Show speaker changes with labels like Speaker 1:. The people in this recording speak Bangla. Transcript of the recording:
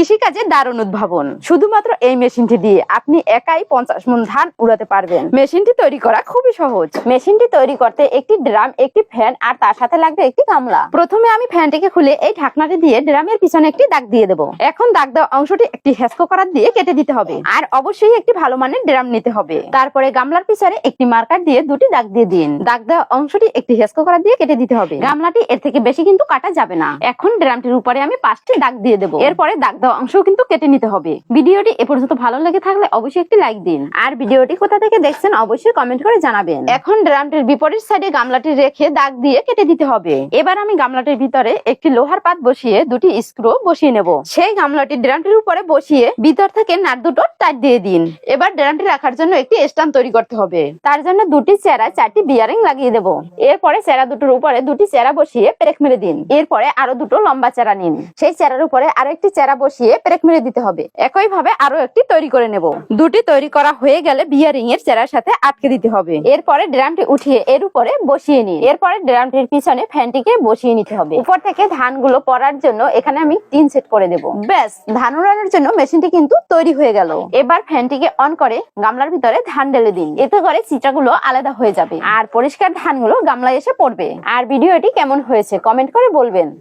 Speaker 1: কৃষিকাজে দারুণ উদ্ভাবন। শুধুমাত্র এই মেশিনটি দিয়ে আপনি একাই পঞ্চাশ মন ধান উড়াতে পারবেন। মেশিনটি তৈরি করা খুবই সহজ। মেশিনটি তৈরি করতে একটি ড্রাম, একটি ফ্যান আর তার সাথে লাগবে একটি গামলা। প্রথমে আমি ফ্যানটিকে খুলে এই ঢাকনাটি দিয়ে ড্রামের পিছনে একটি দাগ দিয়ে দেবো। এখন দাগ দেওয়া অংশটি একটি হেসকো করার দিয়ে কেটে দিতে হবে। আর অবশ্যই একটি ভালো মানের ড্রাম নিতে হবে। তারপরে গামলার পিছনে একটি মার্কার দিয়ে দুটি দাগ দিয়ে দিন। দাগ দেওয়া অংশটি একটি হেসকো করার দিয়ে কেটে দিতে হবে। গামলাটি এর থেকে বেশি কিন্তু কাটা যাবে না। এখন ড্রামটির উপরে আমি পাঁচটি দাগ দিয়ে দেবো। এরপরে দাগ দেওয়া অংশ কিন্তু কেটে নিতে হবে। ভিডিওটি এ পর্যন্ত ভালো লেগে থাকলে অবশ্যই একটি লাইক দিন। আর ভিডিওটি কোথা থেকে দেখছেন অবশ্যই কমেন্ট করে জানাবেন। এখন ড্রামটির বিপরীত সাইডে গামলাটি রেখে দাগ দিয়ে কেটে দিতে হবে। এবার আমি গামলাটির ভিতরে একটি লোহার পাত বসিয়ে দুটি স্ক্রু বসিয়ে নেব। সেই গামলাটি ড্রামটির উপরে বসিয়ে ভিতর থেকে নাট দুটো টাইট দিয়ে দিন। এবার ড্রামটি রাখার জন্য একটি স্ট্যান্ড তৈরি করতে হবে। তার জন্য দুটি চেরা, চারটি বিয়ারিং লাগিয়ে দেব। এরপরে চেরা দুটোর উপরে দুটি চেরা বসিয়ে পেরেক মেরে দিন। এরপরে আরও দুটো লম্বা চেরা নিন। সেই চেরার উপরে আরও একটি চেরা বসিয়ে পেরেক মেরে দিতে হবে। একই ভাবে আরও একটি তৈরি করে নেব। দুটি তৈরি করা হয়ে গেলে বিয়ারিং এর চেরার সাথে আটকে দিতে হবে। এরপরে ড্রামটি উঠিয়ে এর উপরে বসিয়ে নিন। এরপরে ড্রামটির পিছনে ফ্যানটিকে বসিয়ে নিতে হবে। উপর থেকে ধানগুলো পরার জন্য এখানে আমি তিন সেট করে দেব। ব্যাস, ধান উড়ানোর জন্য মেশিনটি কিন্তু তৈরি হয়ে গেল। এবার ফ্যানটিকে অন করে গামলার ভিতরে ধান ঢেলে দিন। এতে করে চিটাগুলো আলাদা হয়ে যাবে। আর পরিষ্কার ধানগুলো গামলায় এসে পড়বে। আর ভিডিওটি কেমন হয়েছে কমেন্ট করে বলবেন।